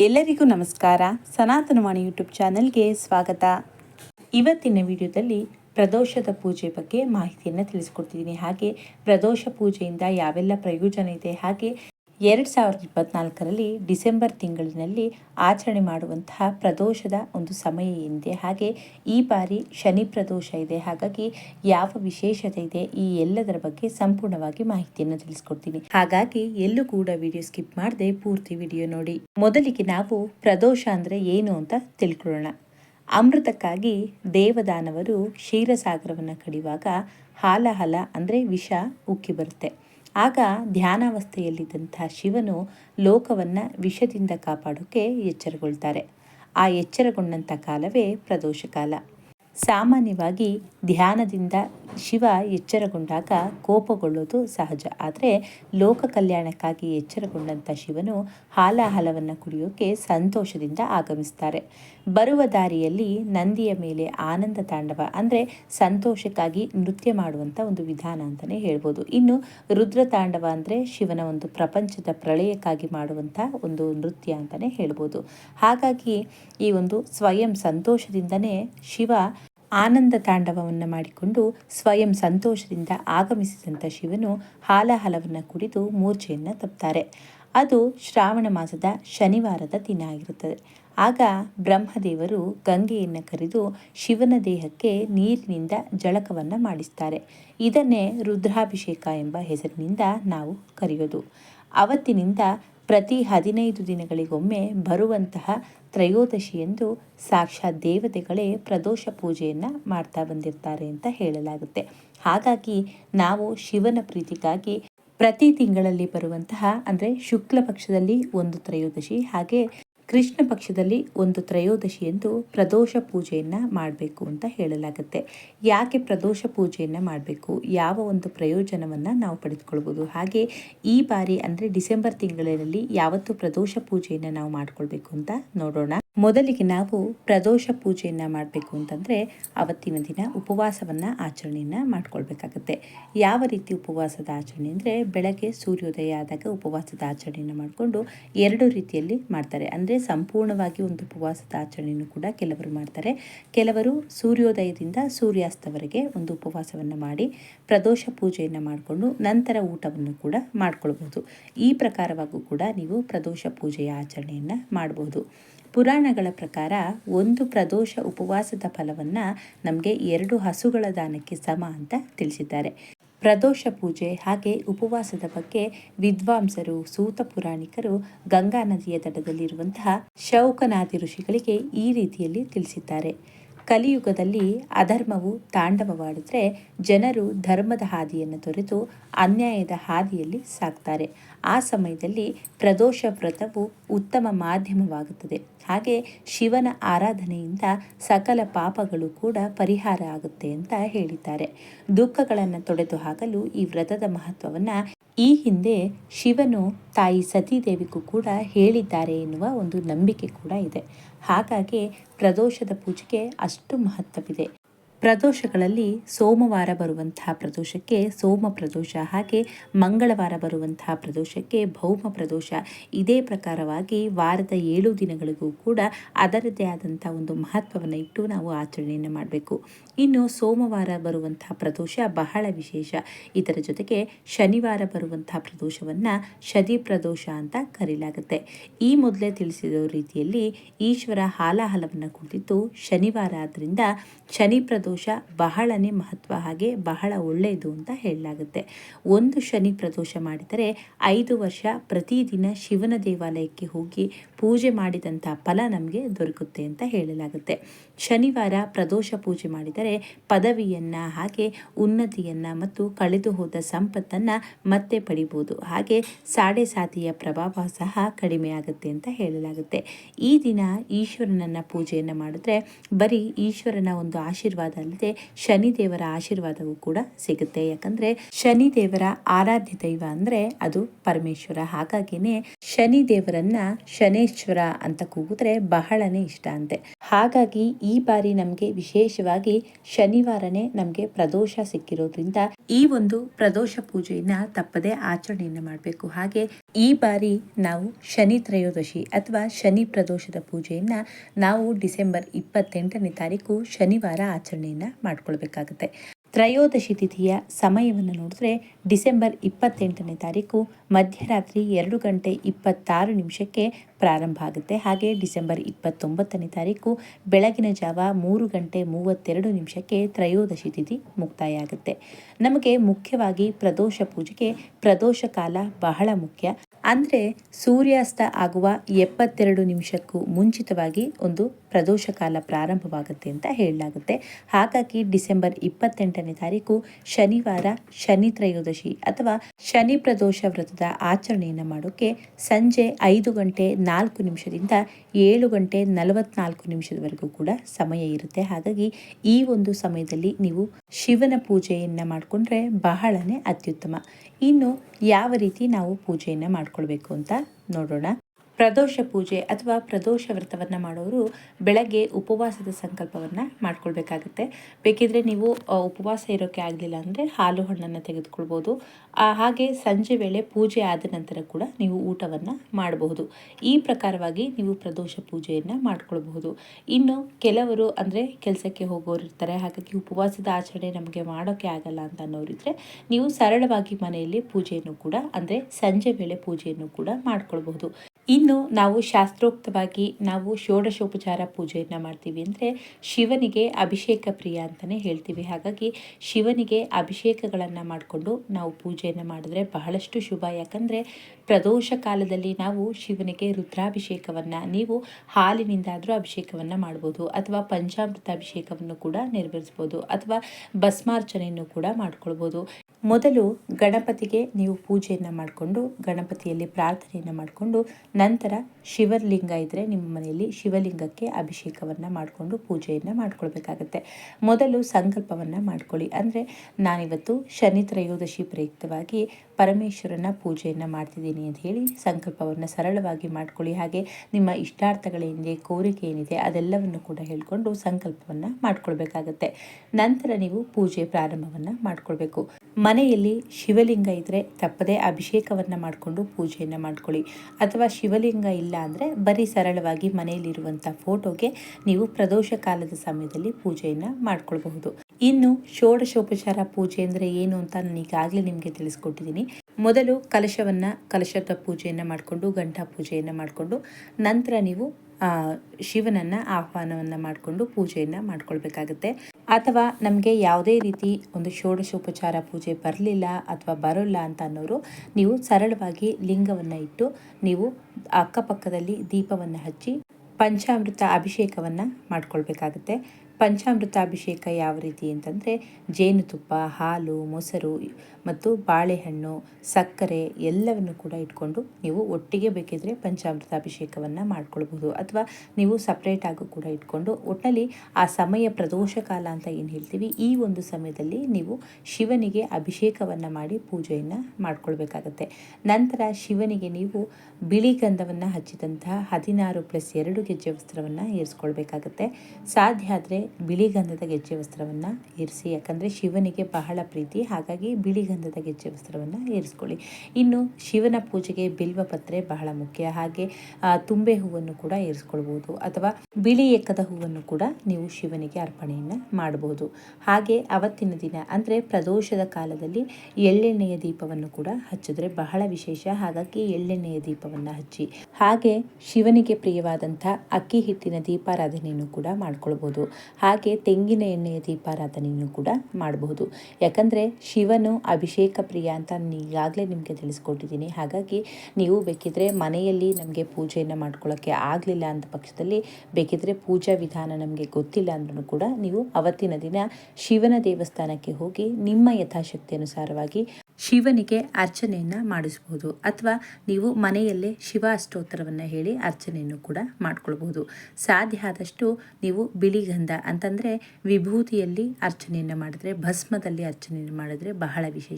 ಎಲ್ಲರಿಗೂ ನಮಸ್ಕಾರ. ಸನಾತನವಾಣಿ ಯೂಟ್ಯೂಬ್ ಚಾನಲ್ಗೆ ಸ್ವಾಗತ. ಇವತ್ತಿನ ವಿಡಿಯೋದಲ್ಲಿ ಪ್ರದೋಷದ ಪೂಜೆ ಬಗ್ಗೆ ಮಾಹಿತಿಯನ್ನು ತಿಳಿಸ್ಕೊಡ್ತಿದ್ದೀನಿ. ಹಾಗೆ ಪ್ರದೋಷ ಪೂಜೆಯಿಂದ ಯಾವೆಲ್ಲ ಪ್ರಯೋಜನ ಇದೆ? ಹಾಗೆ ಎರಡು ಸಾವಿರದ ಇಪ್ಪತ್ನಾಲ್ಕರಲ್ಲಿ ಡಿಸೆಂಬರ್ ತಿಂಗಳಿನಲ್ಲಿ ಆಚರಣೆ ಮಾಡುವಂತಹ ಪ್ರದೋಷದ ಒಂದು ಸಮಯ ಇದೆ ಹಾಗೆ ಈ ಬಾರಿ ಶನಿ ಪ್ರದೋಷ ಇದೆ. ಹಾಗಾಗಿ ಯಾವ ವಿಶೇಷತೆ ಇದೆ ಈ ಎಲ್ಲದರ ಬಗ್ಗೆ ಸಂಪೂರ್ಣವಾಗಿ ಮಾಹಿತಿಯನ್ನು ತಿಳಿಸ್ಕೊಡ್ತೀನಿ. ಹಾಗಾಗಿ ಎಲ್ಲೂ ಕೂಡ ವಿಡಿಯೋ ಸ್ಕಿಪ್ ಮಾಡದೆ ಪೂರ್ತಿ ವಿಡಿಯೋ ನೋಡಿ. ಮೊದಲಿಗೆ ನಾವು ಪ್ರದೋಷ ಅಂದರೆ ಏನು ಅಂತ ತಿಳ್ಕೊಳ್ಳೋಣ. ಅಮೃತಕ್ಕಾಗಿ ದೇವದಾನವರು ಕ್ಷೀರಸಾಗರವನ್ನು ಕಡಿಯುವಾಗ ಹಾಲಹಲ ಅಂದರೆ ವಿಷ ಉಕ್ಕಿ ಬರುತ್ತೆ. ಆಗ ಧ್ಯಾನಾವಸ್ಥೆಯಲ್ಲಿದ್ದಂಥ ಶಿವನು ಲೋಕವನ್ನು ವಿಷದಿಂದ ಕಾಪಾಡೋಕ್ಕೆ ಎಚ್ಚರಗೊಳ್ತಾರೆ. ಆ ಎಚ್ಚರಗೊಂಡಂಥ ಕಾಲವೇ ಪ್ರದೋಷ ಕಾಲ ಸಾಮಾನ್ಯವಾಗಿ ಧ್ಯಾನದಿಂದ ಶಿವ ಎಚ್ಚರಗೊಂಡಾಗ ಕೋಪಗೊಳ್ಳೋದು ಸಹಜ. ಆದರೆ ಲೋಕ ಕಲ್ಯಾಣಕ್ಕಾಗಿ ಎಚ್ಚರಗೊಂಡಂಥ ಶಿವನು ಹಾಲಾಹಲವನ್ನು ಕುಡಿಯೋಕೆ ಸಂತೋಷದಿಂದ ಆಗಮಿಸ್ತಾರೆ. ಬರುವ ದಾರಿಯಲ್ಲಿ ನಂದಿಯ ಮೇಲೆ ಆನಂದ ತಾಂಡವ ಅಂದರೆ ಸಂತೋಷಕ್ಕಾಗಿ ನೃತ್ಯ ಮಾಡುವಂಥ ಒಂದು ವಿಧಾನ ಅಂತಲೇ ಹೇಳ್ಬೋದು. ಇನ್ನು ರುದ್ರ ತಾಂಡವ ಅಂದರೆ ಶಿವನ ಒಂದು ಪ್ರಪಂಚದ ಪ್ರಳಯಕ್ಕಾಗಿ ಮಾಡುವಂಥ ಒಂದು ನೃತ್ಯ ಅಂತಲೇ ಹೇಳ್ಬೋದು. ಹಾಗಾಗಿ ಈ ಒಂದು ಸ್ವಯಂ ಸಂತೋಷದಿಂದನೇ ಶಿವ ಆನಂದ ತಾಂಡವವನ್ನು ಮಾಡಿಕೊಂಡು ಸ್ವಯಂ ಸಂತೋಷದಿಂದ ಆಗಮಿಸಿದಂಥ ಶಿವನು ಹಾಲಹಲವನ್ನು ಕುಡಿದು ಮೂರ್ಛೆಯನ್ನು ತಪ್ತಾರೆ. ಅದು ಶ್ರಾವಣ ಮಾಸದ ಶನಿವಾರದ ದಿನ ಆಗಿರುತ್ತದೆ. ಆಗ ಬ್ರಹ್ಮದೇವರು ಗಂಗೆಯನ್ನು ಕರೆದು ಶಿವನ ದೇಹಕ್ಕೆ ನೀರಿನಿಂದ ಜಳಕವನ್ನು ಮಾಡಿಸ್ತಾರೆ. ಇದನ್ನೇ ರುದ್ರಾಭಿಷೇಕ ಎಂಬ ಹೆಸರಿನಿಂದ ನಾವು ಕರೆಯೋದು. ಅವತ್ತಿನಿಂದ ಪ್ರತಿ ಹದಿನೈದು ದಿನಗಳಿಗೊಮ್ಮೆ ಬರುವಂತಹ ತ್ರಯೋದಶಿಯಂದು ಸಾಕ್ಷಾತ್ ದೇವತೆಗಳೇ ಪ್ರದೋಷ ಪೂಜೆಯನ್ನು ಮಾಡ್ತಾ ಬಂದಿರ್ತಾರೆ ಅಂತ ಹೇಳಲಾಗುತ್ತೆ. ಹಾಗಾಗಿ ನಾವು ಶಿವನ ಪ್ರೀತಿಗಾಗಿ ಪ್ರತಿ ತಿಂಗಳಲ್ಲಿ ಬರುವಂತಹ, ಅಂದರೆ ಶುಕ್ಲ ಪಕ್ಷದಲ್ಲಿ ಒಂದು ತ್ರಯೋದಶಿ, ಹಾಗೆ ಕೃಷ್ಣ ಪಕ್ಷದಲ್ಲಿ ಒಂದು ತ್ರಯೋದಶಿ ಎಂದು ಪ್ರದೋಷ ಪೂಜೆಯನ್ನು ಮಾಡಬೇಕು ಅಂತ ಹೇಳಲಾಗುತ್ತೆ. ಯಾಕೆ ಪ್ರದೋಷ ಪೂಜೆಯನ್ನು ಮಾಡಬೇಕು? ಯಾವ ಒಂದು ಪ್ರಯೋಜನವನ್ನು ನಾವು ಪಡೆದುಕೊಳ್ಬೋದು? ಹಾಗೆ ಈ ಬಾರಿ ಅಂದರೆ ಡಿಸೆಂಬರ್ ತಿಂಗಳಿನಲ್ಲಿ ಯಾವತ್ತು ಪ್ರದೋಷ ಪೂಜೆಯನ್ನು ನಾವು ಮಾಡಿಕೊಳ್ಬೇಕು ಅಂತ ನೋಡೋಣ. ಮೊದಲಿಗೆ ನಾವು ಪ್ರದೋಷ ಪೂಜೆಯನ್ನು ಮಾಡಬೇಕು ಅಂತಂದರೆ ಅವತ್ತಿನ ದಿನ ಉಪವಾಸವನ್ನು, ಆಚರಣೆಯನ್ನು ಮಾಡ್ಕೊಳ್ಬೇಕಾಗತ್ತೆ. ಯಾವ ರೀತಿ ಉಪವಾಸದ ಆಚರಣೆ ಅಂದರೆ ಬೆಳಗ್ಗೆ ಸೂರ್ಯೋದಯ ಆದಾಗ ಉಪವಾಸದ ಆಚರಣೆಯನ್ನು ಮಾಡಿಕೊಂಡು ಎರಡು ರೀತಿಯಲ್ಲಿ ಮಾಡ್ತಾರೆ. ಅಂದರೆ ಸಂಪೂರ್ಣವಾಗಿ ಒಂದು ಉಪವಾಸದ ಆಚರಣೆಯನ್ನು ಕೂಡ ಕೆಲವರು ಮಾಡ್ತಾರೆ. ಕೆಲವರು ಸೂರ್ಯೋದಯದಿಂದ ಸೂರ್ಯಾಸ್ತವರೆಗೆ ಒಂದು ಉಪವಾಸವನ್ನು ಮಾಡಿ ಪ್ರದೋಷ ಪೂಜೆಯನ್ನು ಮಾಡಿಕೊಂಡು ನಂತರ ಊಟವನ್ನು ಕೂಡ ಮಾಡ್ಕೊಳ್ಬೋದು ಈ ಪ್ರಕಾರವಾಗೂ ಕೂಡ ನೀವು ಪ್ರದೋಷ ಪೂಜೆಯ ಆಚರಣೆಯನ್ನು ಮಾಡಬಹುದು ಪುರಾಣಗಳ ಪ್ರಕಾರ ಒಂದು ಪ್ರದೋಷ ಉಪವಾಸದ ಫಲವನ್ನು ನಮಗೆ ಎರಡು ಹಸುಗಳ ದಾನಕ್ಕೆ ಸಮ ಅಂತ ತಿಳಿಸಿದ್ದಾರೆ. ಪ್ರದೋಷ ಪೂಜೆ ಹಾಗೆ ಉಪವಾಸದ ಬಗ್ಗೆ ವಿದ್ವಾಂಸರು, ಸೂತ ಪುರಾಣಿಕರು, ಗಂಗಾ ನದಿಯ ದಡದಲ್ಲಿರುವಂತಹ ಶೌಕನಾದಿ ಋಷಿಗಳಿಗೆ ಈ ರೀತಿಯಲ್ಲಿ ತಿಳಿಸಿದ್ದಾರೆ. ಕಲಿಯುಗದಲ್ಲಿ ಅಧರ್ಮವು ತಾಂಡವವಾಡಿದ್ರೆ ಜನರು ಧರ್ಮದ ಹಾದಿಯನ್ನು ತೊರೆದು ಅನ್ಯಾಯದ ಹಾದಿಯಲ್ಲಿ ಸಾಕ್ತಾರೆ. ಆ ಸಮಯದಲ್ಲಿ ಪ್ರದೋಷ ವ್ರತವು ಉತ್ತಮ ಮಾಧ್ಯಮವಾಗುತ್ತದೆ. ಹಾಗೆ ಶಿವನ ಆರಾಧನೆಯಿಂದ ಸಕಲ ಪಾಪಗಳು ಕೂಡ ಪರಿಹಾರ ಆಗುತ್ತೆ ಅಂತ ಹೇಳಿದ್ದಾರೆ. ದುಃಖಗಳನ್ನು ತೊಡೆದು ಹಾಕಲು ಈ ವ್ರತದ ಮಹತ್ವವನ್ನು ಈ ಹಿಂದೆ ಶಿವನು ತಾಯಿ ಸತೀದೇವಿಗೂ ಕೂಡ ಹೇಳಿದ್ದಾರೆ ಎನ್ನುವ ಒಂದು ನಂಬಿಕೆ ಕೂಡ ಇದೆ. ಹಾಗಾಗಿ ಪ್ರದೋಷದ ಪೂಜೆಗೆ ಅಷ್ಟು ಮಹತ್ವವಿದೆ. ಪ್ರದೋಷಗಳಲ್ಲಿ ಸೋಮವಾರ ಬರುವಂತಹ ಪ್ರದೋಷಕ್ಕೆ ಸೋಮ ಪ್ರದೋಷ ಹಾಗೆ ಮಂಗಳವಾರ ಬರುವಂತಹ ಪ್ರದೋಷಕ್ಕೆ ಭೌಮ ಪ್ರದೋಷ. ಇದೇ ಪ್ರಕಾರವಾಗಿ ವಾರದ ಏಳು ದಿನಗಳಿಗೂ ಕೂಡ ಅದರದ್ದೇ ಆದಂಥ ಒಂದು ಮಹತ್ವವನ್ನು ಇಟ್ಟು ನಾವು ಆಚರಣೆಯನ್ನು ಮಾಡಬೇಕು. ಇನ್ನು ಸೋಮವಾರ ಬರುವಂತಹ ಪ್ರದೋಷ ಬಹಳ ವಿಶೇಷ. ಇದರ ಜೊತೆಗೆ ಶನಿವಾರ ಬರುವಂತಹ ಪ್ರದೋಷವನ್ನು ಶದಿ ಪ್ರದೋಷ ಅಂತ ಕರೆಯಲಾಗುತ್ತೆ ಈ ಮೊದಲೇ ತಿಳಿಸಿದ ರೀತಿಯಲ್ಲಿ ಈಶ್ವರ ಹಾಲಾಹಲವನ್ನು ಕುಡಿದಿದ್ದು ಶನಿವಾರ ಆದ್ದರಿಂದ ಶನಿ ಪ್ರದೋಷ ಪ್ರದೋಷ ಬಹಳನೇ ಮಹತ್ವ ಹಾಗೆ ಬಹಳ ಒಳ್ಳೆಯದು ಅಂತ ಹೇಳಲಾಗುತ್ತೆ. ಒಂದು ಶನಿ ಪ್ರದೋಷ ಮಾಡಿದರೆ ಐದು ವರ್ಷ ಪ್ರತಿದಿನ ಶಿವನ ದೇವಾಲಯಕ್ಕೆ ಹೋಗಿ ಪೂಜೆ ಮಾಡಿದಂಥ ಫಲ ನಮಗೆ ದೊರಕುತ್ತೆ ಅಂತ ಹೇಳಲಾಗುತ್ತೆ. ಶನಿವಾರ ಪ್ರದೋಷ ಪೂಜೆ ಮಾಡಿದರೆ ಪದವಿಯನ್ನು ಹಾಗೆ ಉನ್ನತಿಯನ್ನು ಮತ್ತು ಕಳೆದು ಹೋದ ಸಂಪತ್ತನ್ನು ಮತ್ತೆ ಪಡಿಬೋದು. ಹಾಗೆ ಸಾಡೆ ಸಾತಿಯ ಪ್ರಭಾವ ಸಹ ಕಡಿಮೆ ಆಗುತ್ತೆ ಅಂತ ಹೇಳಲಾಗುತ್ತೆ. ಈ ದಿನ ಈಶ್ವರನನ್ನು ಪೂಜೆಯನ್ನು ಮಾಡಿದ್ರೆ ಬರೀ ಈಶ್ವರನ ಒಂದು ಆಶೀರ್ವಾದ ಅಲ್ಲದೆ ಶನಿದೇವರ ಆಶೀರ್ವಾದವೂ ಕೂಡ ಸಿಗುತ್ತೆ. ಯಾಕಂದ್ರೆ ಶನಿದೇವರ ಆರಾಧ್ಯ ದೈವ ಅಂದ್ರೆ ಅದು ಪರಮೇಶ್ವರ. ಹಾಗಾಗಿನೇ ಶನಿ ದೇವರನ್ನ ಶನೇಶ್ವರ ಅಂತ ಕೂಗಿದ್ರೆ ಬಹಳನೇ ಇಷ್ಟ ಅಂತೆ. ಹಾಗಾಗಿ ಈ ಬಾರಿ ನಮಗೆ ವಿಶೇಷವಾಗಿ ಶನಿವಾರನೇ ನಮಗೆ ಪ್ರದೋಷ ಸಿಕ್ಕಿರೋದ್ರಿಂದ ಈ ಒಂದು ಪ್ರದೋಷ ಪೂಜೆಯನ್ನ ತಪ್ಪದೆ ಆಚರಣೆಯನ್ನ ಮಾಡಬೇಕು. ಹಾಗೆ ಈ ಬಾರಿ ನಾವು ಶನಿ ತ್ರಯೋದಶಿ ಅಥವಾ ಶನಿ ಪ್ರದೋಷದ ಪೂಜೆಯನ್ನ ನಾವು ಡಿಸೆಂಬರ್ ಇಪ್ಪತ್ತೆಂಟನೇ ತಾರೀಕು ಶನಿವಾರ ಆಚರಣೆಯನ್ನ ಮಾಡ್ಕೊಳ್ಬೇಕಾಗುತ್ತೆ. ತ್ರಯೋದಶಿ ತಿಥಿಯ ಸಮಯವನ್ನು ನೋಡಿದ್ರೆ ಡಿಸೆಂಬರ್ ಇಪ್ಪತ್ತೆಂಟನೇ ತಾರೀಕು ಮಧ್ಯರಾತ್ರಿ ಎರಡು ಗಂಟೆ ಇಪ್ಪತ್ತಾರು ನಿಮಿಷಕ್ಕೆ ಪ್ರಾರಂಭ ಆಗುತ್ತೆ. ಹಾಗೆ ಡಿಸೆಂಬರ್ ಇಪ್ಪತ್ತೊಂಬತ್ತನೇ ತಾರೀಕು ಬೆಳಗಿನ ಜಾವ ಮೂರು ಗಂಟೆ ಮೂವತ್ತೆರಡು ನಿಮಿಷಕ್ಕೆ ತ್ರಯೋದಶಿ ತಿಥಿ ಮುಕ್ತಾಯ ಆಗುತ್ತೆ ನಮಗೆ ಮುಖ್ಯವಾಗಿ ಪ್ರದೋಷ ಪೂಜೆಗೆ ಪ್ರದೋಷ ಕಾಲ ಬಹಳ ಮುಖ್ಯ. ಅಂದರೆ ಸೂರ್ಯಾಸ್ತ ಆಗುವ ಎಪ್ಪತ್ತೆರಡು ನಿಮಿಷಕ್ಕೂ ಮುಂಚಿತವಾಗಿ ಒಂದು ಪ್ರದೋಷ ಕಾಲ ಪ್ರಾರಂಭವಾಗುತ್ತೆ ಅಂತ ಹೇಳಲಾಗುತ್ತೆ. ಹಾಗಾಗಿ ಡಿಸೆಂಬರ್ ಇಪ್ಪತ್ತೆಂಟನೇ ತಾರೀಕು ಶನಿವಾರ ಶನಿ ತ್ರಯೋದಶಿ ಅಥವಾ ಶನಿ ಪ್ರದೋಷ ವ್ರತದ ಆಚರಣೆಯನ್ನು ಮಾಡೋಕ್ಕೆ ಸಂಜೆ ಐದು ಗಂಟೆ ನಾಲ್ಕು ನಿಮಿಷದಿಂದ ಏಳು ಗಂಟೆ ನಲವತ್ನಾಲ್ಕು ನಿಮಿಷದವರೆಗೂ ಕೂಡ ಸಮಯ ಇರುತ್ತೆ. ಹಾಗಾಗಿ ಈ ಒಂದು ಸಮಯದಲ್ಲಿ ನೀವು ಶಿವನ ಪೂಜೆಯನ್ನು ಮಾಡಿಕೊಂಡ್ರೆ ಬಹಳನೇ ಅತ್ಯುತ್ತಮ. ಇನ್ನು ಯಾವ ರೀತಿ ನಾವು ಪೂಜೆಯನ್ನು ಮಾಡ್ಕೊಳ್ಬೇಕು ಅಂತ ನೋಡೋಣ. ಪ್ರದೋಷ ಪೂಜೆ ಅಥವಾ ಪ್ರದೋಷ ವ್ರತವನ್ನು ಮಾಡೋರು ಬೆಳಗ್ಗೆ ಉಪವಾಸದ ಸಂಕಲ್ಪವನ್ನು ಮಾಡ್ಕೊಳ್ಬೇಕಾಗತ್ತೆ. ಬೇಕಿದ್ರೆ ನೀವು ಉಪವಾಸ ಇರೋಕ್ಕೆ ಆಗಲಿಲ್ಲ ಅಂದರೆ ಹಾಲು ಹಣ್ಣನ್ನು ತೆಗೆದುಕೊಳ್ಬೋದು. ಹಾಗೆ ಸಂಜೆ ವೇಳೆ ಪೂಜೆ ಆದ ನಂತರ ಕೂಡ ನೀವು ಊಟವನ್ನು ಮಾಡಬಹುದು. ಈ ಪ್ರಕಾರವಾಗಿ ನೀವು ಪ್ರದೋಷ ಪೂಜೆಯನ್ನು ಮಾಡ್ಕೊಳ್ಬಹುದು. ಇನ್ನು ಕೆಲವರು ಅಂದರೆ ಕೆಲಸಕ್ಕೆ ಹೋಗೋರು ಇರ್ತಾರೆ, ಹಾಗಾಗಿ ಉಪವಾಸದ ಆಚರಣೆ ನಮಗೆ ಮಾಡೋಕ್ಕೆ ಆಗಲ್ಲ ಅಂತ ಅನ್ನೋರಿದ್ರೆ ನೀವು ಸರಳವಾಗಿ ಮನೆಯಲ್ಲಿ ಪೂಜೆಯನ್ನು ಕೂಡ ಅಂದರೆ ಸಂಜೆ ವೇಳೆ ಪೂಜೆಯನ್ನು ಕೂಡ ಮಾಡ್ಕೊಳ್ಬಹುದು. ಇನ್ನು ನಾವು ಶಾಸ್ತ್ರೋಕ್ತವಾಗಿ ನಾವು ಷೋಡಶೋಪಚಾರ ಪೂಜೆಯನ್ನು ಮಾಡ್ತೀವಿ ಅಂದರೆ ಶಿವನಿಗೆ ಅಭಿಷೇಕ ಪ್ರಿಯ ಅಂತಲೇ ಹೇಳ್ತೀವಿ. ಹಾಗಾಗಿ ಶಿವನಿಗೆ ಅಭಿಷೇಕಗಳನ್ನು ಮಾಡಿಕೊಂಡು ನಾವು ಪೂಜೆಯನ್ನು ಮಾಡಿದ್ರೆ ಬಹಳಷ್ಟು ಶುಭ. ಯಾಕಂದರೆ ಪ್ರದೋಷ ಕಾಲದಲ್ಲಿ ನಾವು ಶಿವನಿಗೆ ರುದ್ರಾಭಿಷೇಕವನ್ನು, ನೀವು ಹಾಲಿನಿಂದಾದರೂ ಅಭಿಷೇಕವನ್ನು ಮಾಡ್ಬೋದು, ಅಥವಾ ಪಂಚಾಮೃತ ಅಭಿಷೇಕವನ್ನು ಕೂಡ ನೆರವೇರಿಸ್ಬೋದು, ಅಥವಾ ಭಸ್ಮಾರ್ಚನೆಯನ್ನು ಕೂಡ ಮಾಡ್ಕೊಳ್ಬೋದು. ಮೊದಲು ಗಣಪತಿಗೆ ನೀವು ಪೂಜೆಯನ್ನು ಮಾಡಿಕೊಂಡು, ಗಣಪತಿಯಲ್ಲಿ ಪ್ರಾರ್ಥನೆಯನ್ನು ಮಾಡಿಕೊಂಡು, ನಂತರ ಶಿವಲಿಂಗ ಇದ್ದರೆ ನಿಮ್ಮ ಮನೆಯಲ್ಲಿ ಶಿವಲಿಂಗಕ್ಕೆ ಅಭಿಷೇಕವನ್ನು ಮಾಡಿಕೊಂಡು ಪೂಜೆಯನ್ನು ಮಾಡ್ಕೊಳ್ಬೇಕಾಗತ್ತೆ. ಮೊದಲು ಸಂಕಲ್ಪವನ್ನು ಮಾಡ್ಕೊಳ್ಳಿ. ಅಂದರೆ ನಾನಿವತ್ತು ಶನಿ ತ್ರಯೋದಶಿ ಪ್ರಯುಕ್ತವಾಗಿ ಪರಮೇಶ್ವರನ ಪೂಜೆಯನ್ನು ಮಾಡ್ತಿದ್ದೀನಿ ಅಂತ ಹೇಳಿ ಸಂಕಲ್ಪವನ್ನು ಸರಳವಾಗಿ ಮಾಡ್ಕೊಳ್ಳಿ. ಹಾಗೆ ನಿಮ್ಮ ಇಷ್ಟಾರ್ಥಗಳೇನಿದೆ ಕೋರಿಕೆ ಏನಿದೆ ಅದೆಲ್ಲವನ್ನು ಕೂಡ ಹೇಳಿಕೊಂಡು ಸಂಕಲ್ಪವನ್ನು ಮಾಡ್ಕೊಳ್ಬೇಕಾಗತ್ತೆ. ನಂತರ ನೀವು ಪೂಜೆ ಪ್ರಾರಂಭವನ್ನು ಮಾಡ್ಕೊಳ್ಬೇಕು. ಮನೆಯಲ್ಲಿ ಶಿವಲಿಂಗ ಇದ್ದರೆ ತಪ್ಪದೇ ಅಭಿಷೇಕವನ್ನು ಮಾಡಿಕೊಂಡು ಪೂಜೆಯನ್ನು ಮಾಡ್ಕೊಳ್ಳಿ. ಅಥವಾ ಶಿವಲಿಂಗ ಇಲ್ಲ ಅಂದರೆ ಬರೀ ಸರಳವಾಗಿ ಮನೆಯಲ್ಲಿರುವಂಥ ಫೋಟೋಗೆ ನೀವು ಪ್ರದೋಷ ಕಾಲದ ಸಮಯದಲ್ಲಿ ಪೂಜೆಯನ್ನು ಮಾಡ್ಕೊಳ್ಬಹುದು. ಇನ್ನು ಷೋಡಶೋಪಚಾರ ಪೂಜೆ ಅಂದರೆ ಏನು ಅಂತ ನಾನು ಈಗಾಗಲೇ ನಿಮಗೆ ತಿಳಿಸ್ಕೊಟ್ಟಿದ್ದೀನಿ ಮೊದಲು ಕಲಶವನ್ನು ಕಲಶದ ಪೂಜೆಯನ್ನು ಮಾಡಿಕೊಂಡು ಗಂಟಾ ಪೂಜೆಯನ್ನು ಮಾಡಿಕೊಂಡು, ನಂತರ ನೀವು ಶಿವನನ್ನು ಆಹ್ವಾನವನ್ನು ಮಾಡಿಕೊಂಡು ಪೂಜೆಯನ್ನು ಮಾಡ್ಕೊಳ್ಬೇಕಾಗತ್ತೆ. ಅಥವಾ ನಮಗೆ ಯಾವುದೇ ರೀತಿ ಒಂದು ಷೋಡಶೋಪಚಾರ ಪೂಜೆ ಬರಲಿಲ್ಲ ಅಥವಾ ಬರೋಲ್ಲ ಅಂತ ಅನ್ನೋರು, ನೀವು ಸರಳವಾಗಿ ಲಿಂಗವನ್ನು ಇಟ್ಟು ನೀವು ಅಕ್ಕಪಕ್ಕದಲ್ಲಿ ದೀಪವನ್ನು ಹಚ್ಚಿ, ಪಂಚಾಮೃತ ಅಭಿಷೇಕವನ್ನು ಮಾಡ್ಕೊಳ್ಬೇಕಾಗತ್ತೆ. ಪಂಚಾಮೃತ ಅಭಿಷೇಕ ಯಾವ ರೀತಿ ಅಂತಂದರೆ ಜೇನುತುಪ್ಪ ಹಾಲು ಮೊಸರು ಮತ್ತು ಬಾಳೆಹಣ್ಣು, ಸಕ್ಕರೆ ಎಲ್ಲವನ್ನು ಕೂಡ ಇಟ್ಕೊಂಡು ನೀವು ಒಟ್ಟಿಗೆ ಬೇಕಿದ್ರೆ ಪಂಚಾಮೃತ ಅಭಿಷೇಕವನ್ನು ಮಾಡ್ಕೊಳ್ಬೋದು ಅಥವಾ ನೀವು ಸಪ್ರೇಟಾಗೂ ಕೂಡ ಇಟ್ಕೊಂಡು ಒಟ್ಟಿನಲ್ಲಿ ಆ ಸಮಯ ಪ್ರದೋಷ ಕಾಲ ಅಂತ ಏನು ಹೇಳ್ತೀವಿ, ಈ ಒಂದು ಸಮಯದಲ್ಲಿ ನೀವು ಶಿವನಿಗೆ ಅಭಿಷೇಕವನ್ನು ಮಾಡಿ ಪೂಜೆಯನ್ನು ಮಾಡ್ಕೊಳ್ಬೇಕಾಗತ್ತೆ. ನಂತರ ಶಿವನಿಗೆ ನೀವು ಬಿಳಿ ಗಂಧವನ್ನು ಹಚ್ಚಿದಂತಹ ಹದಿನಾರು ಪ್ಲಸ್ ಎರಡು ಗೆಜ್ಜೆ ವಸ್ತ್ರವನ್ನು ಏರಿಸ್ಕೊಳ್ಬೇಕಾಗತ್ತೆ. ಸಾಧ್ಯ ಆದರೆ ಬಿಳಿ ಗಂಧದ ಗೆಜ್ಜೆ ವಸ್ತ್ರವನ್ನು ಏರಿಸಿ, ಯಾಕಂದರೆ ಶಿವನಿಗೆ ಬಹಳ ಪ್ರೀತಿ, ಹಾಗಾಗಿ ಬಿಳಿ ಗಂಧದ ಗೆಜ್ಜೆ ವಸ್ತ್ರವನ್ನು ಏರಿಸ್ಕೊಳ್ಳಿ. ಇನ್ನು ಶಿವನ ಪೂಜೆಗೆ ಬಿಲ್ವ ಪತ್ರೆ ಬಹಳ ಮುಖ್ಯ. ಹಾಗೆ ತುಂಬೆ ಹೂವನ್ನು ಕೂಡ ಏರಿಸ್ಕೊಳ್ಬೋದು ಅಥವಾ ಬಿಳಿ ಎಕ್ಕದ ಹೂವನ್ನು ಕೂಡ ನೀವು ಶಿವನಿಗೆ ಅರ್ಪಣೆಯನ್ನು ಮಾಡಬಹುದು. ಹಾಗೆ, ಅವತ್ತಿನ ದಿನ, ಅಂದರೆ ಪ್ರದೋಷದ ಕಾಲದಲ್ಲಿ ಎಳ್ಳೆಣ್ಣೆಯ ದೀಪವನ್ನು ಕೂಡ ಹಚ್ಚಿದ್ರೆ ಬಹಳ ವಿಶೇಷ. ಹಾಗಾಗಿ ಎಳ್ಳೆಣ್ಣೆಯ ದೀಪವನ್ನು ಹಚ್ಚಿ. ಹಾಗೆ, ಶಿವನಿಗೆ ಪ್ರಿಯವಾದಂಥ ಅಕ್ಕಿ ಹಿಟ್ಟಿನ ದೀಪಾರಾಧನೆಯನ್ನು ಕೂಡ ಮಾಡ್ಕೊಳ್ಬೋದು ಹಾಗೆ, ತೆಂಗಿನ ಎಣ್ಣೆಯ ದೀಪಾರಾಧನೆಯನ್ನು ಕೂಡ ಮಾಡಬಹುದು. ಯಾಕಂದರೆ ಶಿವನು ಅಭಿಷೇಕ ಪ್ರಿಯ ಅಂತ ನಾನು ಈಗಾಗಲೇ ನಿಮಗೆ ತಿಳಿಸ್ಕೊಟ್ಟಿದ್ದೀನಿ. ಹಾಗಾಗಿ ನೀವು ಬೇಕಿದ್ರೆ ಮನೆಯಲ್ಲಿ ನಮಗೆ ಪೂಜೆಯನ್ನು ಮಾಡ್ಕೊಳ್ಳೋಕ್ಕೆ ಆಗಲಿಲ್ಲ ಅಂತ ಪಕ್ಷದಲ್ಲಿ, ಬೇಕಿದ್ರೆ ಪೂಜಾ ವಿಧಾನ ನಮಗೆ ಗೊತ್ತಿಲ್ಲ ಅಂದ್ರೂ ಕೂಡ ನೀವು ಅವತ್ತಿನ ದಿನ ಶಿವನ ದೇವಸ್ಥಾನಕ್ಕೆ ಹೋಗಿ ನಿಮ್ಮ ಯಥಾಶಕ್ತಿ ಅನುಸಾರವಾಗಿ ಶಿವನಿಗೆ ಅರ್ಚನೆಯನ್ನು ಮಾಡಿಸ್ಬೋದು. ಅಥವಾ ನೀವು ಮನೆಯಲ್ಲೇ ಶಿವ ಅಷ್ಟೋತ್ತರವನ್ನು ಹೇಳಿ ಅರ್ಚನೆಯನ್ನು ಕೂಡ ಮಾಡ್ಕೊಳ್ಬೋದು. ಸಾಧ್ಯ ಆದಷ್ಟು ನೀವು ಬಿಳಿ ಗಂಧ ಅಂತಂದರೆ ವಿಭೂತಿಯಲ್ಲಿ ಅರ್ಚನೆಯನ್ನು ಮಾಡಿದ್ರೆ, ಭಸ್ಮದಲ್ಲಿ ಅರ್ಚನೆಯನ್ನು ಮಾಡಿದ್ರೆ ಬಹಳ ವಿಶೇಷ.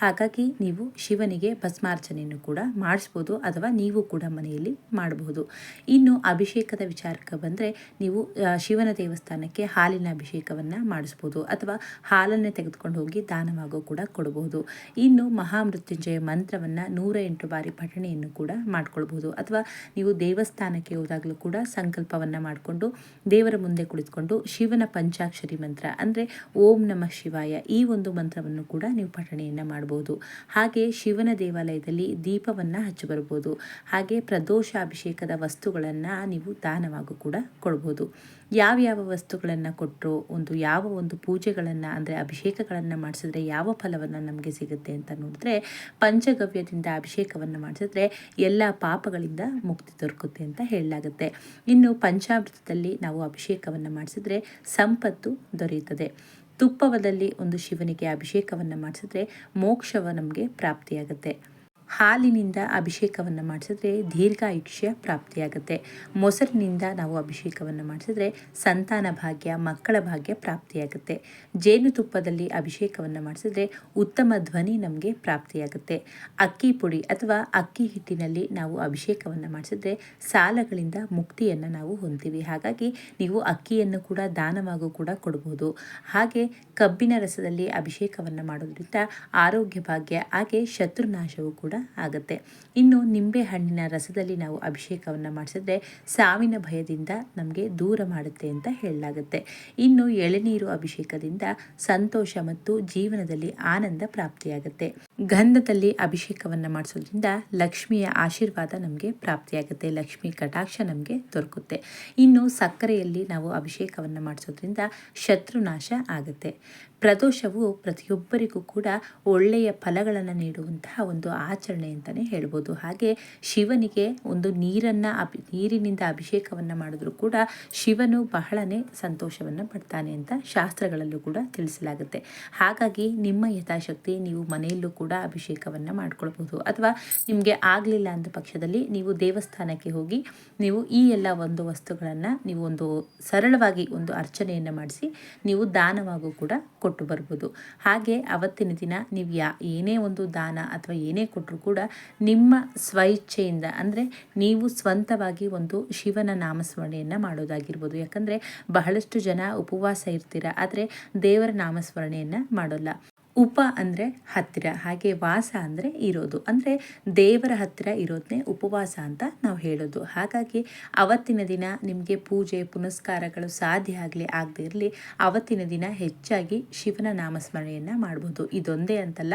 ಹಾಗಾಗಿ ನೀವು ಶಿವನಿಗೆ ಭಸ್ಮಾರ್ಚನೆಯನ್ನು ಕೂಡ ಮಾಡಿಸ್ಬೋದು ಅಥವಾ ನೀವು ಕೂಡ ಮನೆಯಲ್ಲಿ ಮಾಡಬಹುದು. ಇನ್ನು ಅಭಿಷೇಕದ ವಿಚಾರಕ್ಕೆ ಬಂದರೆ ನೀವು ಶಿವನ ದೇವಸ್ಥಾನಕ್ಕೆ ಹಾಲಿನ ಅಭಿಷೇಕವನ್ನು ಮಾಡಿಸ್ಬೋದು ಅಥವಾ ಹಾಲನ್ನೇ ತೆಗೆದುಕೊಂಡು ಹೋಗಿ ದಾನವಾಗೋ ಕೂಡ ಕೊಡಬಹುದು ಇನ್ನು ಮಹಾಮೃತ್ಯುಂಜಯ ಮಂತ್ರವನ್ನು ನೂರ ಎಂಟು ಬಾರಿ ಪಠಣೆಯನ್ನು ಕೂಡ ಮಾಡ್ಕೊಳ್ಬಹುದು ಅಥವಾ ನೀವು ದೇವಸ್ಥಾನಕ್ಕೆ ಹೋದಾಗಲೂ ಕೂಡ ಸಂಕಲ್ಪವನ್ನು ಮಾಡಿಕೊಂಡು ದೇವರ ಮುಂದೆ ಕುಳಿತುಕೊಂಡು ಶಿವನ ಪಂಚಾಕ್ಷರಿ ಮಂತ್ರ ಅಂದರೆ ಓಂ ನಮಃ ಶಿವಾಯ ಈ ಒಂದು ಮಂತ್ರವನ್ನು ಕೂಡ ನೀವು ಪಠಣೆಯನ್ನು ಮಾಡಬಹುದು ಹಾಗೆ ಶಿವನ ದೇವಾಲಯದಲ್ಲಿ ದೀಪವನ್ನು ಹಚ್ಚಿ ಬರ್ಬೋದು. ಹಾಗೆ ಪ್ರದೋಷ ಅಭಿಷೇಕದ ವಸ್ತುಗಳನ್ನು ನೀವು ದಾನವಾಗೂ ಕೂಡ ಕೊಡ್ಬೋದು. ಯಾವ್ಯಾವ ವಸ್ತುಗಳನ್ನು ಕೊಟ್ಟರು ಒಂದು ಯಾವ ಒಂದು ಪೂಜೆಗಳನ್ನು ಅಂದರೆ ಅಭಿಷೇಕಗಳನ್ನು ಮಾಡಿಸಿದ್ರೆ ಯಾವ ಫಲವನ್ನು ನಮಗೆ ಸಿಗುತ್ತೆ ಅಂತ ನೋಡಿದ್ರೆ ಪಂಚಗವ್ಯದಿಂದ ಅಭಿಷೇಕವನ್ನು ಮಾಡಿಸಿದ್ರೆ ಎಲ್ಲ ಪಾಪಗಳಿಂದ ಮುಕ್ತಿ ದೊರಕುತ್ತೆ ಅಂತ ಹೇಳಲಾಗುತ್ತೆ. ಇನ್ನು ಪಂಚಾಮೃತದಲ್ಲಿ ನಾವು ಅಭಿಷೇಕವನ್ನು ಮಾಡಿಸಿದ್ರೆ ಸಂಪತ್ತು ದೊರೆಯುತ್ತದೆ. ತುಪ್ಪವದಲ್ಲಿ ಒಂದು ಶಿವನಿಗೆ ಅಭಿಷೇಕವನ್ನು ಮಾಡಿಸಿದ್ರೆ ಮೋಕ್ಷವ ನಮಗೆ ಪ್ರಾಪ್ತಿಯಾಗುತ್ತೆ. ಹಾಲಿನಿಂದ ಅಭಿಷೇಕವನ್ನು ಮಾಡಿಸಿದ್ರೆ ದೀರ್ಘಾಯುಷ್ಯ ಪ್ರಾಪ್ತಿಯಾಗುತ್ತೆ. ಮೊಸರಿನಿಂದ ನಾವು ಅಭಿಷೇಕವನ್ನು ಮಾಡಿಸಿದ್ರೆ ಸಂತಾನ ಭಾಗ್ಯ, ಮಕ್ಕಳ ಭಾಗ್ಯ ಪ್ರಾಪ್ತಿಯಾಗುತ್ತೆ. ಜೇನುತುಪ್ಪದಲ್ಲಿ ಅಭಿಷೇಕವನ್ನು ಮಾಡಿಸಿದ್ರೆ ಉತ್ತಮ ಧ್ವನಿ ನಮಗೆ ಪ್ರಾಪ್ತಿಯಾಗುತ್ತೆ. ಅಕ್ಕಿ ಪುಡಿ ಅಥವಾ ಅಕ್ಕಿ ಹಿಟ್ಟಿನಲ್ಲಿ ನಾವು ಅಭಿಷೇಕವನ್ನು ಮಾಡಿಸಿದ್ರೆ ಸಾಲಗಳಿಂದ ಮುಕ್ತಿಯನ್ನು ನಾವು ಹೊಂದ್ತೀವಿ ಹಾಗಾಗಿ ನೀವು ಅಕ್ಕಿಯನ್ನು ಕೂಡ ದಾನವಾಗೂ ಕೂಡ ಕೊಡಬಹುದು ಹಾಗೆ ಕಬ್ಬಿನ ರಸದಲ್ಲಿ ಅಭಿಷೇಕವನ್ನು ಮಾಡೋದ್ರಿಂದ ಆರೋಗ್ಯ ಭಾಗ್ಯ, ಹಾಗೆ ಶತ್ರುನಾಶವೂ ಕೂಡ ಆಗುತ್ತೆ. ಇನ್ನು ನಿಂಬೆ ಹಣ್ಣಿನ ರಸದಲ್ಲಿ ನಾವು ಅಭಿಷೇಕವನ್ನು ಮಾಡಿಸಿದ್ರೆ ಸಾವಿನ ಭಯದಿಂದ ನಮಗೆ ದೂರ ಮಾಡುತ್ತೆ ಅಂತ ಹೇಳಲಾಗುತ್ತೆ. ಇನ್ನು ಎಳೆನೀರು ಅಭಿಷೇಕದಿಂದ ಸಂತೋಷ ಮತ್ತು ಜೀವನದಲ್ಲಿ ಆನಂದ ಪ್ರಾಪ್ತಿಯಾಗುತ್ತೆ. ಗಂಧದಲ್ಲಿ ಅಭಿಷೇಕವನ್ನು ಮಾಡಿಸೋದ್ರಿಂದ ಲಕ್ಷ್ಮಿಯ ಆಶೀರ್ವಾದ ನಮಗೆ ಪ್ರಾಪ್ತಿಯಾಗುತ್ತೆ. ಲಕ್ಷ್ಮಿ ಕಟಾಕ್ಷ ನಮಗೆ ದೊರಕುತ್ತೆ. ಇನ್ನು ಸಕ್ಕರೆಯಲ್ಲಿ ನಾವು ಅಭಿಷೇಕವನ್ನು ಮಾಡಿಸೋದ್ರಿಂದ ಶತ್ರುನಾಶ ಆಗುತ್ತೆ. ಪ್ರದೋಷವು ಪ್ರತಿಯೊಬ್ಬರಿಗೂ ಕೂಡ ಒಳ್ಳೆಯ ಫಲಗಳನ್ನು ನೀಡುವಂತಹ ಒಂದು ಆಚರಣೆ ಅಂತಲೇ ಹೇಳ್ಬೋದು. ಹಾಗೆ ಶಿವನಿಗೆ ಒಂದು ನೀರನ್ನು ಅಭಿ, ನೀರಿನಿಂದ ಅಭಿಷೇಕವನ್ನು ಮಾಡಿದ್ರು ಕೂಡ ಶಿವನು ಬಹಳನೇ ಸಂತೋಷವನ್ನು ಪಡ್ತಾನೆ ಅಂತ ಶಾಸ್ತ್ರಗಳಲ್ಲೂ ಕೂಡ ತಿಳಿಸಲಾಗುತ್ತೆ. ಹಾಗಾಗಿ ನಿಮ್ಮ ಯಥಾಶಕ್ತಿ ನೀವು ಮನೆಯಲ್ಲೂ ಕೂಡ ಅಭಿಷೇಕವನ್ನು ಮಾಡ್ಕೊಳ್ಬೋದು ಅಥವಾ ನಿಮಗೆ ಆಗಲಿಲ್ಲ ಅಂದ ಪಕ್ಷದಲ್ಲಿ ನೀವು ದೇವಸ್ಥಾನಕ್ಕೆ ಹೋಗಿ ನೀವು ಈ ಎಲ್ಲ ಒಂದು ವಸ್ತುಗಳನ್ನು ನೀವು ಒಂದು ಸರಳವಾಗಿ ಒಂದು ಅರ್ಚನೆಯನ್ನು ಮಾಡಿಸಿ ನೀವು ದಾನವಾಗೂ ಕೂಡ ಕೊಟ್ಟು ಬರ್ಬೋದು. ಹಾಗೆ ಅವತ್ತಿನ ದಿನ ನೀವು ಯಾ, ಏನೇ ಒಂದು ದಾನ ಅಥವಾ ಏನೇ ಕೊಟ್ಟರು ಕೂಡ ನಿಮ್ಮ ಸ್ವಇಚ್ಛೆಯಿಂದ ಅಂದರೆ ನೀವು ಸ್ವಂತವಾಗಿ ಒಂದು ಶಿವನ ನಾಮಸ್ಮರಣೆಯನ್ನು ಮಾಡೋದಾಗಿರ್ಬೋದು. ಯಾಕಂದರೆ ಬಹಳಷ್ಟು ಜನ ಉಪವಾಸ ಇರ್ತೀರ, ಆದರೆ ದೇವರ ನಾಮಸ್ಮರಣೆಯನ್ನು ಮಾಡೋಲ್ಲ. ಉಪ ಅಂದರೆ ಹತ್ತಿರ, ಹಾಗೆ ವಾಸ ಅಂದರೆ ಇರೋದು. ಅಂದರೆ ದೇವರ ಹತ್ತಿರ ಇರೋದನ್ನೇ ಉಪವಾಸ ಅಂತ ನಾವು ಹೇಳೋದು. ಹಾಗಾಗಿ ಅವತ್ತಿನ ದಿನ ನಿಮಗೆ ಪೂಜೆ, ಪುನಸ್ಕಾರಗಳು ಸಾಧ್ಯ ಆಗಲಿ ಆಗದೇ ಇರಲಿ, ಅವತ್ತಿನ ದಿನ ಹೆಚ್ಚಾಗಿ ಶಿವನ ನಾಮಸ್ಮರಣೆಯನ್ನು ಮಾಡ್ಬೋದು. ಇದೊಂದೇ ಅಂತಲ್ಲ,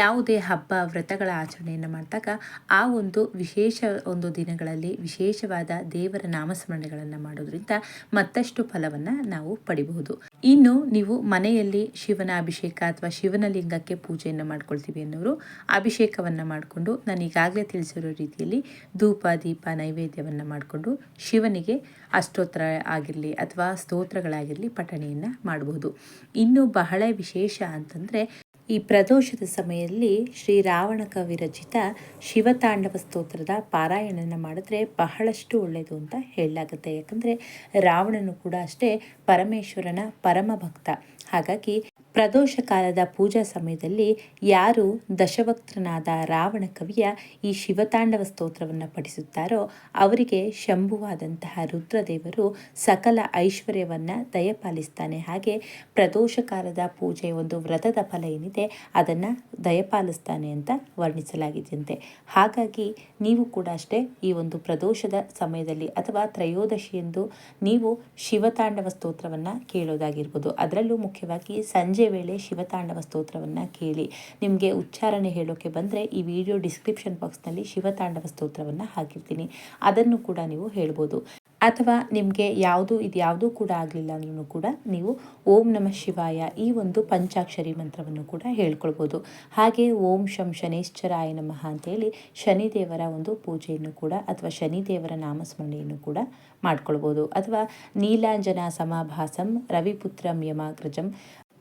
ಯಾವುದೇ ಹಬ್ಬ, ವ್ರತಗಳ ಆಚರಣೆಯನ್ನು ಮಾಡಿದಾಗ ಆ ಒಂದು ವಿಶೇಷ ಒಂದು ದಿನಗಳಲ್ಲಿ ವಿಶೇಷವಾದ ದೇವರ ನಾಮಸ್ಮರಣೆಗಳನ್ನು ಮಾಡೋದ್ರಿಂದ ಮತ್ತಷ್ಟು ಫಲವನ್ನು ನಾವು ಪಡಿಬಹುದು. ಇನ್ನು ನೀವು ಮನೆಯಲ್ಲಿ ಶಿವನ ಅಭಿಷೇಕ ಅಥವಾ ಶಿವನ ಲಿಂಗಕ್ಕೆ ಪೂಜೆಯನ್ನು ಮಾಡ್ಕೊಳ್ತೀವಿ ಅನ್ನೋರು ಅಭಿಷೇಕವನ್ನು ಮಾಡಿಕೊಂಡು ನಾನು ಈಗಾಗಲೇ ತಿಳಿಸಿರೋ ರೀತಿಯಲ್ಲಿ ಧೂಪ, ದೀಪ, ನೈವೇದ್ಯವನ್ನು ಮಾಡಿಕೊಂಡು ಶಿವನಿಗೆ ಅಷ್ಟೋತ್ತರ ಆಗಿರಲಿ ಅಥವಾ ಸ್ತೋತ್ರಗಳಾಗಿರಲಿ ಪಠಣೆಯನ್ನು ಮಾಡಬಹುದು ಇನ್ನು ಬಹಳ ವಿಶೇಷ ಅಂತಂದರೆ ಈ ಪ್ರದೋಷದ ಸಮಯದಲ್ಲಿ ಶ್ರೀ ರಾವಣ ಕವಿ ರಚಿತ ಶಿವತಾಂಡವ ಸ್ತೋತ್ರದ ಪಾರಾಯಣನ ಮಾಡಿದ್ರೆ ಬಹಳಷ್ಟು ಒಳ್ಳೆಯದು ಅಂತ ಹೇಳಲಾಗುತ್ತೆ. ಯಾಕಂದರೆ ರಾವಣನು ಕೂಡ ಅಷ್ಟೇ ಪರಮೇಶ್ವರನ ಪರಮ ಭಕ್ತ ಹಾಗಾಗಿ ಪ್ರದೋಷ ಕಾಲದ ಪೂಜಾ ಸಮಯದಲ್ಲಿ ಯಾರು ದಶವಕ್ತನಾದ ರಾವಣ ಕವಿಯ ಈ ಶಿವತಾಂಡವ ಸ್ತೋತ್ರವನ್ನು ಪಠಿಸುತ್ತಾರೋ ಅವರಿಗೆ ಶಂಭುವಾದಂತಹ ರುದ್ರದೇವರು ಸಕಲ ಐಶ್ವರ್ಯವನ್ನು ದಯಪಾಲಿಸ್ತಾನೆ. ಹಾಗೆ ಪ್ರದೋಷ ಕಾಲದ ಪೂಜೆ ಒಂದು ವ್ರತದ ಫಲ ಏನಿದೆ ಅದನ್ನು ದಯಪಾಲಿಸ್ತಾನೆ ಅಂತ ವರ್ಣಿಸಲಾಗಿದೆಯಂತೆ ಹಾಗಾಗಿ ನೀವು ಕೂಡ ಅಷ್ಟೇ ಈ ಒಂದು ಪ್ರದೋಷದ ಸಮಯದಲ್ಲಿ ಅಥವಾ ತ್ರಯೋದಶಿಯಂದು ನೀವು ಶಿವತಾಂಡವ ಸ್ತೋತ್ರವನ್ನು ಕೇಳೋದಾಗಿರ್ಬೋದು. ಅದರಲ್ಲೂ ಮುಖ್ಯವಾಗಿ ಸಂಜೆ ವೇಳೆ ಶಿವತಾಂಡವ ಸ್ತೋತ್ರವನ್ನು ಕೇಳಿ. ನಿಮಗೆ ಉಚ್ಚಾರಣೆ ಹೇಳೋಕೆ ಬಂದರೆ ಈ ವಿಡಿಯೋ ಡಿಸ್ಕ್ರಿಪ್ಷನ್ ಬಾಕ್ಸ್ನಲ್ಲಿ ಶಿವತಾಂಡವ ಸ್ತೋತ್ರವನ್ನು ಹಾಕಿರ್ತೀನಿ. ಅದನ್ನು ಕೂಡ ನೀವು ಹೇಳ್ಬೋದು. ಅಥವಾ ನಿಮಗೆ ಯಾವುದು, ಇದು ಯಾವುದೂ ಕೂಡ ಆಗಲಿಲ್ಲ ಅಂದ್ರೂ ಕೂಡ ನೀವು ಓಂ ನಮಃ ಶಿವಾಯ ಈ ಒಂದು ಪಂಚಾಕ್ಷರಿ ಮಂತ್ರವನ್ನು ಕೂಡ ಹೇಳ್ಕೊಳ್ಬೋದು. ಹಾಗೆ ಓಂ ಶಂ ಶನೇಶ್ವರಾಯ ನಮಃ ಅಂತೇಳಿ ಶನಿದೇವರ ಒಂದು ಪೂಜೆಯನ್ನು ಕೂಡ ಅಥವಾ ಶನಿದೇವರ ನಾಮಸ್ಮರಣೆಯನ್ನು ಕೂಡ ಮಾಡ್ಕೊಳ್ಬೋದು. ಅಥವಾ ನೀಲಾಂಜನ ಸಮಾಭಾಸಂ ರವಿಪುತ್ರಂ ಯಮಾಗ್ರಜಂ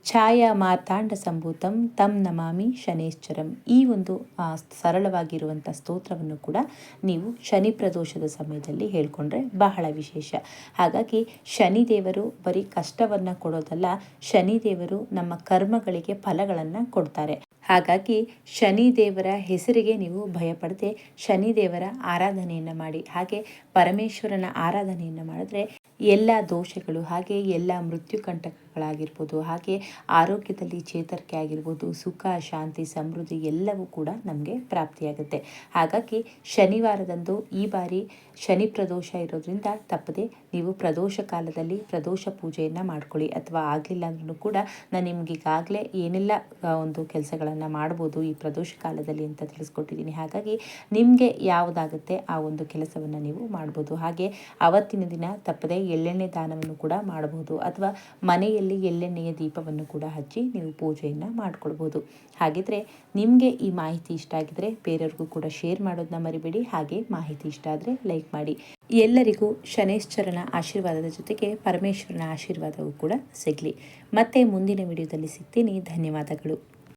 ಛಾಯಾ ಮಾರ್ತಾಂಡ ಸಂಭೂತಂ, ತಂ ನಮಾಮಿ ಶನೇಶ್ವರಂ ಈ ಒಂದು ಸರಳವಾಗಿರುವಂಥ ಸ್ತೋತ್ರವನ್ನು ಕೂಡ ನೀವು ಶನಿ ಪ್ರದೋಷದ ಸಮಯದಲ್ಲಿ ಹೇಳ್ಕೊಂಡ್ರೆ ಬಹಳ ವಿಶೇಷ. ಹಾಗಾಗಿ ಶನಿದೇವರು ಬರೀ ಕಷ್ಟವನ್ನು ಕೊಡೋದಲ್ಲ, ಶನಿದೇವರು ನಮ್ಮ ಕರ್ಮಗಳಿಗೆ ಫಲಗಳನ್ನು ಕೊಡ್ತಾರೆ. ಹಾಗಾಗಿ ಶನಿದೇವರ ಹೆಸರಿಗೆ ನೀವು ಭಯಪಡದೆ ಶನಿದೇವರ ಆರಾಧನೆಯನ್ನು ಮಾಡಿ. ಹಾಗೆ ಪರಮೇಶ್ವರನ ಆರಾಧನೆಯನ್ನು ಮಾಡಿದ್ರೆ ಎಲ್ಲ ದೋಷಗಳು, ಹಾಗೆ ಎಲ್ಲ ಮೃತ್ಯು ಕಂಟಕಗಳಾಗಿರ್ಬೋದು, ಹಾಗೆ ಆರೋಗ್ಯದಲ್ಲಿ ಚೇತರಿಕೆ ಆಗಿರ್ಬೋದು, ಸುಖ, ಶಾಂತಿ, ಸಮೃದ್ಧಿ ಎಲ್ಲವೂ ಕೂಡ ನಮಗೆ ಪ್ರಾಪ್ತಿಯಾಗುತ್ತೆ. ಹಾಗಾಗಿ ಶನಿವಾರದಂದು ಈ ಬಾರಿ ಶನಿ ಪ್ರದೋಷ ಇರೋದ್ರಿಂದ ತಪ್ಪದೆ ನೀವು ಪ್ರದೋಷ ಕಾಲದಲ್ಲಿ ಪ್ರದೋಷ ಪೂಜೆಯನ್ನು ಮಾಡ್ಕೊಳ್ಳಿ. ಅಥವಾ ಆಗಲಿಲ್ಲ ಅಂದ್ರೂ ಕೂಡ ನಾನು ನಿಮ್ಗೆ ಈಗಾಗಲೇ ಏನೆಲ್ಲ ಒಂದು ಕೆಲಸಗಳನ್ನು ಮಾಡ್ಬೋದು ಈ ಪ್ರದೋಷ ಕಾಲದಲ್ಲಿ ಅಂತ ತಿಳಿಸ್ಕೊಟ್ಟಿದ್ದೀನಿ. ಹಾಗಾಗಿ ನಿಮಗೆ ಯಾವುದಾಗುತ್ತೆ ಆ ಒಂದು ಕೆಲಸವನ್ನು ನೀವು ಮಾಡ್ಬೋದು. ಹಾಗೆ ಅವತ್ತಿನ ದಿನ ತಪ್ಪದೆ ಎಳ್ಳೆಣ್ಣೆ ದಾನವನ್ನು ಕೂಡ ಮಾಡಬಹುದು ಅಥವಾ ಮನೆಯಲ್ಲಿ ಎಳ್ಳೆಣ್ಣೆಯ ದೀಪವನ್ನು ಕೂಡ ಹಚ್ಚಿ ನೀವು ಪೂಜೆಯನ್ನು ಮಾಡಿಕೊಳ್ಬೋದು ಹಾಗಿದ್ರೆ ನಿಮಗೆ ಈ ಮಾಹಿತಿ ಇಷ್ಟ ಆಗಿದ್ರೆ ಬೇರೆಯವ್ರಿಗೂ ಕೂಡ ಶೇರ್ ಮಾಡೋದನ್ನ ಮರಿಬೇಡಿ, ಹಾಗೆ ಮಾಹಿತಿ ಇಷ್ಟ ಆದರೆ ಲೈಕ್ ಮಾಡಿ. ಎಲ್ಲರಿಗೂ ಶನೇಶ್ವರನ ಆಶೀರ್ವಾದದ ಜೊತೆಗೆ ಪರಮೇಶ್ವರನ ಆಶೀರ್ವಾದವೂ ಕೂಡ ಸಿಗಲಿ. ಮತ್ತೆ ಮುಂದಿನ ವಿಡಿಯೋದಲ್ಲಿ ಸಿಗ್ತೀನಿ. ಧನ್ಯವಾದಗಳು.